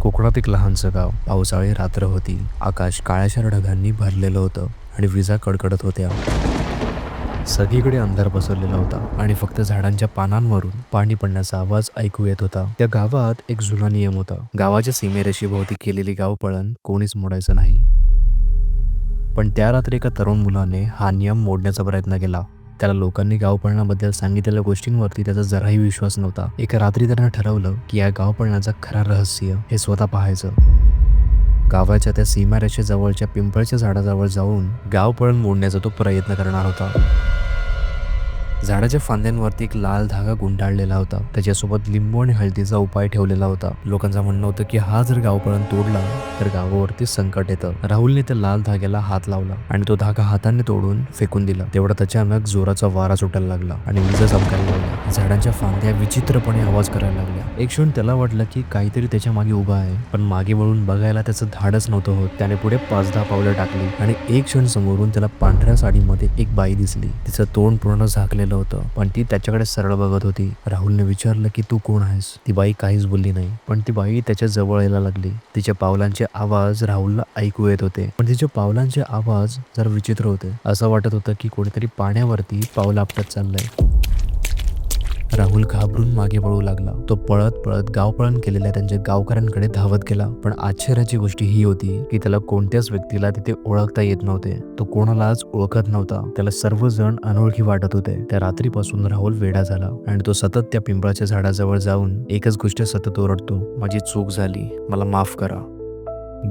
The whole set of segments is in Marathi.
कोकणात एक लहानसं गाव. पावसाळी रात्र होती. आकाश काळ्याशार ढगांनी भरलेलं होतं आणि विजा कडकडत होत्या. सगळीकडे अंधार पसरलेला होता आणि फक्त झाडांच्या पानांवरून पाणी पडण्याचा आवाज ऐकू येत होता. त्या गावात एक जुना नियम होता. गावाच्या सीमेरेषी भोवती केलेली गावपळण कोणीच मोडायचं नाही. पण त्या रात्री एका तरुण मुलाने हा नियम मोडण्याचा प्रयत्न केला. त्याला लोकांनी गावपळणाबद्दल सांगितलेल्या गोष्टींवरती त्याचा जराही विश्वास नव्हता. एका रात्री त्यानं ठरवलं की या गावपळणाचा खरा रहस्य हे स्वतः पाहायचं. गावाच्या त्या सीमारेषेजवळच्या पिंपळच्या झाडाजवळ जाऊन गावपळण मोडण्याचा तो प्रयत्न करणार होता. झाडाच्या फांद्यांवरती एक लाल धागा गुंडाळलेला होता. त्याच्यासोबत लिंबू आणि हळदीचा उपाय ठेवलेला होता. लोकांचं म्हणणं होतं की हा जर गावपर्यंत तोडला तर गावावरती संकट येतं. राहुलने त्या लाल धाग्याला हात लावला आणि तो धागा हाताने तोडून फेकून दिला. तेवढ्यात अचानक जोराचा वारा सुटायला लागला आणि विजा चमकायला लागला. झाडांच्या फांद्या विचित्रपणे आवाज करायला लागल्या. एक क्षण त्याला वाटलं की काहीतरी त्याच्यामागे उभा आहे पण मागे वळून बघायला त्याचं धाडच नव्हतं होत. त्याने पुढे पाच दहा पावलं टाकली आणि एक क्षण समोरून त्याला पांढऱ्या साडीमध्ये एक बाई दिसली. तिचं तोंड पूर्ण झाकलेलं होतं. पण ती त्याच्याकडे सरळ बघत होती. राहुलने विचारलं की तू कोण आहेस? ती बाई काहीच बोलली नाही. पण ती बाई त्याच्याजवळ यायला लागली. तिच्या पावलांचे आवाज राहुलला ऐकू येत होते. पण तिच्या पावलांचे आवाज जरा विचित्र होते. असं वाटत होतं की कोणीतरी पाण्यावरती पावलं आपटत चाललंय. राहुल घाबरून मागे पळू लागला. तो पळत पळत गावपळण केलेल्या त्यांच्या गावकऱ्यांकडे धावत गेला. पण आश्चर्याची गोष्ट ही होती की त्याला कोणत्याच व्यक्तीला तिथे ओळखता येत नव्हते. तो कोणालाच ओळखत नव्हता. त्याला सर्वजण अनोळखी वाटत होते. त्या रात्रीपासून राहुल वेडा झाला आणि तो सतत त्या पिंपळाच्या झाडाजवळ जाऊन एकच गोष्ट सतत ओरडतो. माझी चूक झाली. मला माफ करा.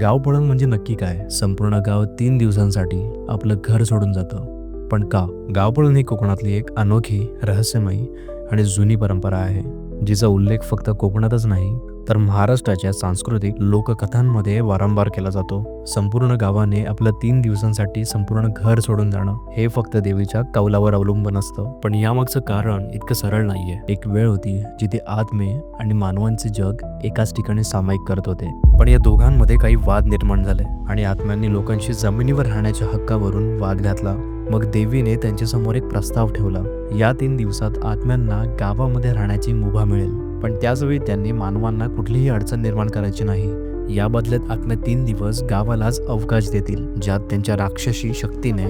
गावपळण म्हणजे नक्की काय? संपूर्ण गाव तीन दिवसांसाठी आपलं घर सोडून जातं. पण का? गावपळण ही कोकणातली एक अनोखी रहस्यमयी आणि जुनी परंपरा आहे जिचा उल्लेख फक्त कोकणातच नाही तर महाराष्ट्राच्या सांस्कृतिक लोककथांमध्ये वारंवार केला जातो. संपूर्ण गावाने आपलं तीन दिवसांसाठी संपूर्ण घर सोडून जाणं हे फक्त देवीच्या कौलावर अवलंबून असतं. पण यामागचं कारण इतकं सरळ नाहीये. एक वेळ होती जिथे आत्मे आणि मानवांचे जग एकाच ठिकाणी सामायिक करत होते. पण या दोघांमध्ये काही वाद निर्माण झाले आणि आत्म्यांनी लोकांशी जमिनीवर राहण्याच्या हक्कावरून वाद घातला. मग देवीने त्यांच्यासमोर एक प्रस्ताव ठेवला. या तीन दिवसात आत्म्यांना गावामध्ये राहण्याची मुभा मिळेल. पण त्याचवेळी त्यांनी मानवांना कुठलीही अडचण निर्माण करायची नाही. या बदल्यात आत्म्या तीन दिवस गावालाच अवकाश देतील ज्यात त्यांच्या राक्षसी शक्तीने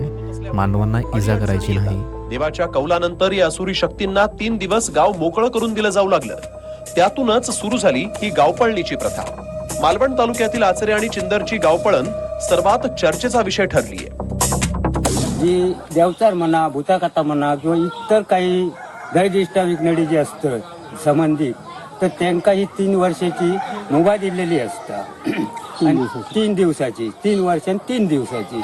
मानवांना इजा करायची नाही. देवाच्या कौलानंतर या असुरी शक्तींना तीन दिवस गाव मोकळं करून दिलं जाऊ लागलं. त्यातूनच सुरू झाली ही गावपळणीची प्रथा. मालवण तालुक्यातील आचरे आणि चिंदरची गावपळण सर्वात चर्चेचा विषय ठरली आहे जी देवचार म्हणा भूताकथा म्हणा किंवा इतर काही गैरदिष्टा विकणारी जी असतं संबंधित तर त्यांका ही तीन वर्षाची मुभा दिलेली असता. आणि तीन दिवसाची तीन वर्ष आणि तीन दिवसाची.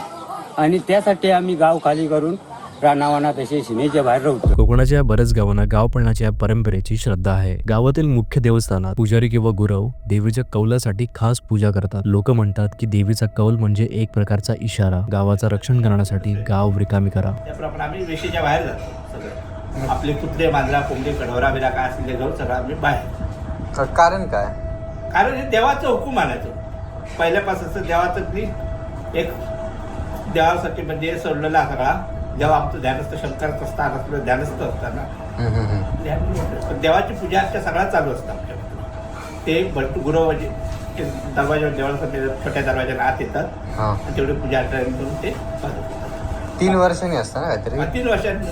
आणि त्यासाठी आम्ही गाव खाली करून रानावाना तसे सीमेच्या बाहेर राहतो कोकणाच्या बऱ्याच गावांना गावपळणाच्या परंपरेची श्रद्धा आहे. गावातील मुख्य देवस्थानात पुजारी किंवा गुरव देवीच्या कौलासाठी खास पूजा करतात. लोक म्हणतात की देवीचा कौल म्हणजे एक प्रकारचा इशारा. गावाचं रक्षण करण्यासाठी गाव रिकामी करा. त्याप्रमाणे आम्ही वेशीच्या बाहेर जातो सगळं. आपले कुत्रे मांजरा कोंबडी कडवरा बिरा काय असेल ते घेऊन सगळं आम्ही बाहेर कारण काय? कारण हे देवाचं हुकूम मानायचं पहिल्यापासून देवाचं ती एक देवासाठी म्हणजे सोडलेला हा सगळा. जेव्हा आमचं ध्यानस्थ शंकराचं स्थान असलं ध्यानस्थ असताना. देवाची पूजा त्या सगळ्या चालू असतं आमच्याकडे ते भरपूर गुरु म्हणजे दरवाजा देवाला छोट्या दरवाजाला आत येतात. हा. आणि तेवढी पूजा अर्चना करून ते. तीन वर्षांनी असतं ना काहीतरी? तीन वर्षांनी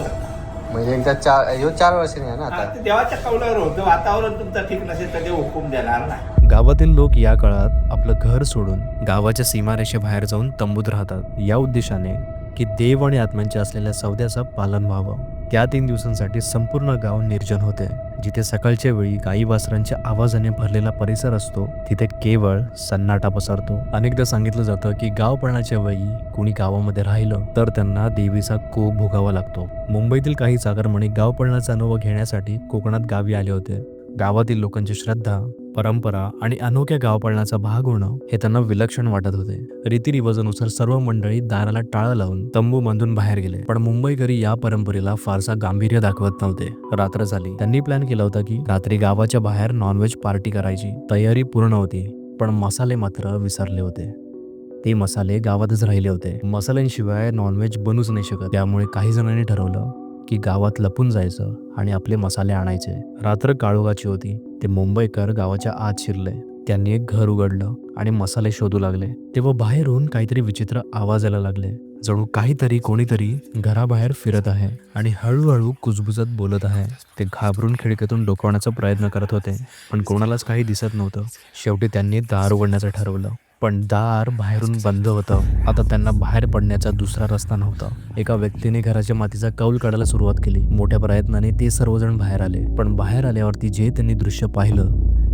म्हणजे एकदा चार ह्यो चार वर्षांनी आहे ना आता? देवाच्या कौलावर होतं. वातावरण तुमचं ठीक नसेल तर ते हुकूम देणार नाही. गावातील लोक या काळात आपलं घर सोडून गावाच्या सीमारेषेबाहेर जाऊन तंबूत राहतात. या उद्देशाने की देव आणि आत्म्यांच्या असलेल्या सौद्याचं पालन व्हावं. त्या तीन दिवसांसाठी संपूर्ण गाव निर्जन होते. जिथे सकाळच्या वेळी गाई वासरांच्या आवाजाने भरलेला परिसर असतो तिथे केवळ सन्नाटा पसरतो. अनेकदा सांगितलं जातं की गाव पळण्याच्या वेळी कुणी गावामध्ये राहिलं तर त्यांना देवीचा कोप भोगावा लागतो. मुंबईतील काही चाकरमणी गाव पळण्याचा अनुभव घेण्यासाठी कोकणात गावी आले होते. गावातील लोकांची श्रद्धा परंपरा आणि अनोख्या गावपळणाचा भाग होणं हे त्यांना विलक्षण वाटत होते. रीतिरिवाजानुसार सर्व मंडळी दाराला टाळं लावून तंबू बांधून बाहेर गेले. पण मुंबईकरी या परंपरेला फारसा गांभीर्य दाखवत नव्हते. रात्र झाली. त्यांनी प्लॅन केला होता की रात्री गावाच्या बाहेर नॉनव्हेज पार्टी करायची. तयारी पूर्ण होती पण मसाले मात्र विसरले होते. ते मसाले गावातच राहिले होते. मसाल्यांशिवाय नॉनव्हेज बनूच नाही शकत. त्यामुळे काही जणांनी ठरवलं की गावात लपून जायचं आणि आपले मसाले आणायचे. रात्र काळोगाची होती. ते मुंबईकर गावाच्या आत शिरले. त्यांनी एक घर उघडलं आणि मसाले शोधू लागले. तेव्हा बाहेरून काहीतरी विचित्र आवाज यायला लागले. जणू काहीतरी कोणीतरी घराबाहेर फिरत आहे आणि हळूहळू कुजबुजत बोलत आहे. ते घाबरून खिडकीतून डोकवण्याचा प्रयत्न करत होते पण कोणालाच काही दिसत नव्हतं. शेवटी त्यांनी दार उघडण्याचं ठरवलं. पण दार बाहेरून बंद होतं. आता त्यांना बाहेर पडण्याचा दुसरा रस्ता नव्हता. एका व्यक्तीने घराच्या मातीचा कौल काढायला सुरुवात केली. मोठ्या प्रयत्नाने ते सर्वजण बाहेर आले. पण बाहेर आल्यावरती जे त्यांनी दृश्य पाहिलं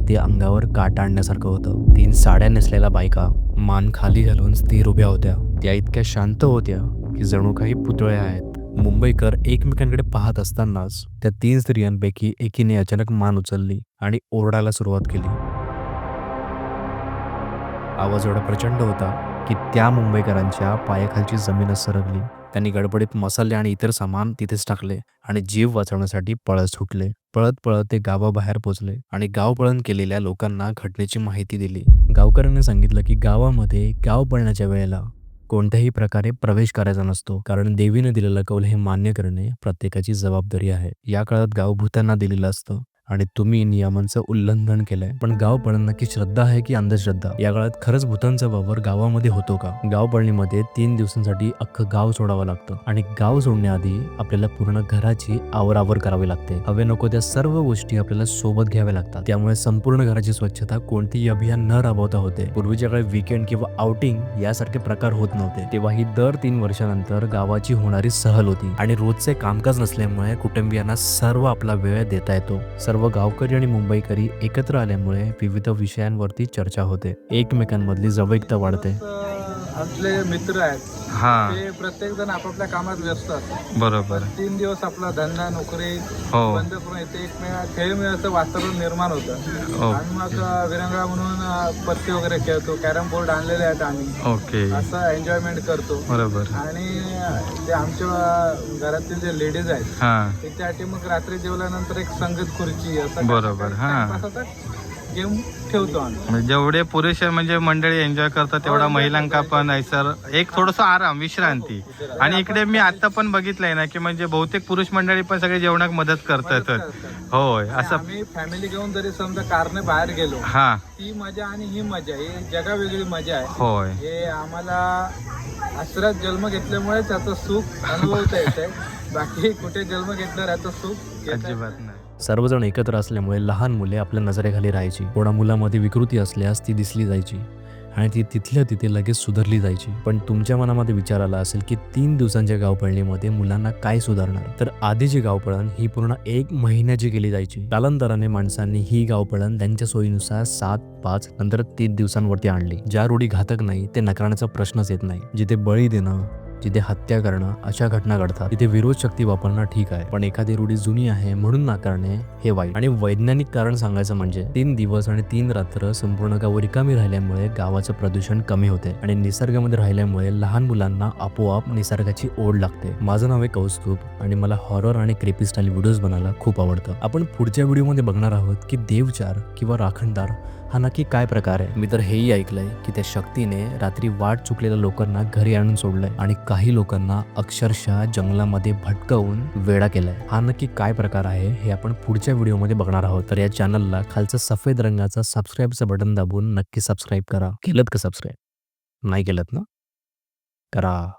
ते अंगावर काटा आणण्यासारखं होतं. तीन साड्या नेसलेल्या बायका मान खाली घालून स्थिर उभ्या होत्या. त्या इतक्या शांत होत्या की जणू काही पुतळ्या आहेत. मुंबईकर एकमेकांकडे पाहत असतानाच त्या तीन स्त्रियांपैकी एकीने अचानक मान उचलली आणि ओरडायला सुरुवात केली. आवाज एवढा प्रचंड होता की त्या मुंबईकरांच्या पायाखालची जमीनच सरकली. त्यांनी गडबडीत मसाले आणि इतर सामान तिथेच टाकले आणि जीव वाचवण्यासाठी पळत सुटले. पळत पळत ते गावाबाहेर पोचले आणि गाव पळण केलेल्या लोकांना घटनेची माहिती दिली. गावकऱ्यांनी सांगितलं की गावामध्ये गाव पळण्याच्या वेळेला कोणत्याही प्रकारे प्रवेश करायचा नसतो कारण देवीने दिलेलं कौल हे मान्य करणे प्रत्येकाची जबाबदारी आहे. या काळात गाव भूतांना दिलेलं असतं. आणि तुम्ही नियमांचं उल्लंघन केलंय. पण गाव की श्रद्धा आहे की अंधश्रद्धा? या काळात खरंच भूतांचा वावर गावामध्ये होतो का? गाव पळणीमध्ये तीन दिवसांसाठी अख्खं गाव सोडावं लागतं. आणि गाव सोडण्याआधी आपल्याला पूर्ण घराची आवरावर करावी लागते. हवे नको त्या सर्व गोष्टी आपल्याला सोबत घ्याव्या लागतात. त्यामुळे संपूर्ण घराची स्वच्छता कोणतेही अभियान न राबवता होते. पूर्वीच्या काळी विकेंड किंवा आउटिंग यासारखे प्रकार होत नव्हते. तेव्हा ही दर तीन वर्षानंतर गावाची होणारी सहल होती. आणि रोजचे कामकाज नसल्यामुळे कुटुंबियांना सर्व आपला वेळ देता येतो. सर्व गावकरी आणि मुंबईकरी एकत्र आल्यामुळे विविध विषयांवरती चर्चा होते. एकमेकांमधली जवळीकता वाढते. आपले मित्र आहेत हा. ते प्रत्येक जण आपापल्या कामात व्यस्त असतात. बरोबर. तीन दिवस आपला धंदा नोकरी हो. बंद करून येते. एकमेका खेळमेळाचं वातावरण निर्माण होतं. हो. आम्ही मग विरंगळा म्हणून अं, पत्ते वगैरे खेळतो. कॅरम बोर्ड आणलेले आहेत आम्ही. ओके. असं एन्जॉयमेंट करतो. बरोबर. आणि ते आमच्या घरातील जे लेडीज आहेत हा. त्याच्यासाठी मग रात्री जेवल्यानंतर एक संगत खुर्ची असं बरोबर, हा. गेम ठेवतो आम्ही. म्हणजे जेवढे पुरुष म्हणजे मंडळी एन्जॉय करतात तेवढा हो, महिलांका पण आहे सर एक थोडस आराम विश्रांती. आणि इकडे मी आता पण बघितलंय ना की म्हणजे बहुतेक पुरुष मंडळी पण सगळे जेवणाक मदत करतात. होय असं आम्ही फॅमिली घेऊन जरी समजा कारने बाहेर गेलो हा. ती मजा आणि ही मजा ही जगा वेगळी मजा आहे. होय. हे आम्हाला आश्रयात जन्म घेतल्यामुळे त्याचं सुख अनुभवता येत आहे बाकी कुठे जन्म घेतल्यावर याचं सुख घेता येत अजिबात. नाही. सर्वजण एकत्र असल्यामुळे लहान मुले आपल्या नजरेखाली राहायची. कोणा मुलामध्ये विकृती असल्यास ती दिसली जायची आणि ती तिथल्या तिथे लगेच सुधारली जायची. पण तुमच्या मनामध्ये विचार आला असेल की तीन दिवसांच्या गावपळणीमध्ये मुलांना काय सुधारणार? तर आधीची गावपळण ही पूर्ण एक महिन्याची केली जायची. कालांतराने माणसांनी ही गावपळण त्यांच्या सोयीनुसार सात पाच नंतर तीन दिवसांवरती आणली. ज्या रूढी घातक नाही ते नकारण्याचा प्रश्नच येत नाही. जिथे बळी देणं जिथे हत्या करणं अशा घटना घडतात तिथे विरोध शक्ती वापरणं ठीक आहे. पण एखादी रूढी जुनी आहे म्हणून नाकारणे हे वाईट. आणि वैज्ञानिक कारण सांगायचं म्हणजे तीन दिवस आणि तीन रात्र संपूर्ण गाव रिकामी राहिल्यामुळे गावाचं प्रदूषण कमी होते. आणि निसर्गामध्ये राहिल्यामुळे लहान मुलांना आपोआप निसर्गाची ओढ लागते. माझं नाव आहे कौस्तुभ आणि मला हॉरर आणि क्रेपी स्टाईल व्हिडिओज बनायला खूप आवडतं. आपण पुढच्या व्हिडिओमध्ये बघणार आहोत की देवचार किंवा राखणदार हा नक्की काय प्रकार आहे? मी तर हेही ऐकलंय की त्या शक्तीने रात्री वाट चुकलेल्या लोकांना घरी आणून सोडलंय आणि काही लोकांना अक्षरशः जंगलामध्ये भटकवून वेडा केलाय. हा नक्की काय प्रकार आहे हे आपण पुढच्या व्हिडिओमध्ये बघणार आहोत. तर या चॅनलला खालचा सफेद रंगाचा सबस्क्राईबचं बटन दाबून नक्की सबस्क्राईब करा. केलं का सबस्क्राईब? नाही केलं ना? करा.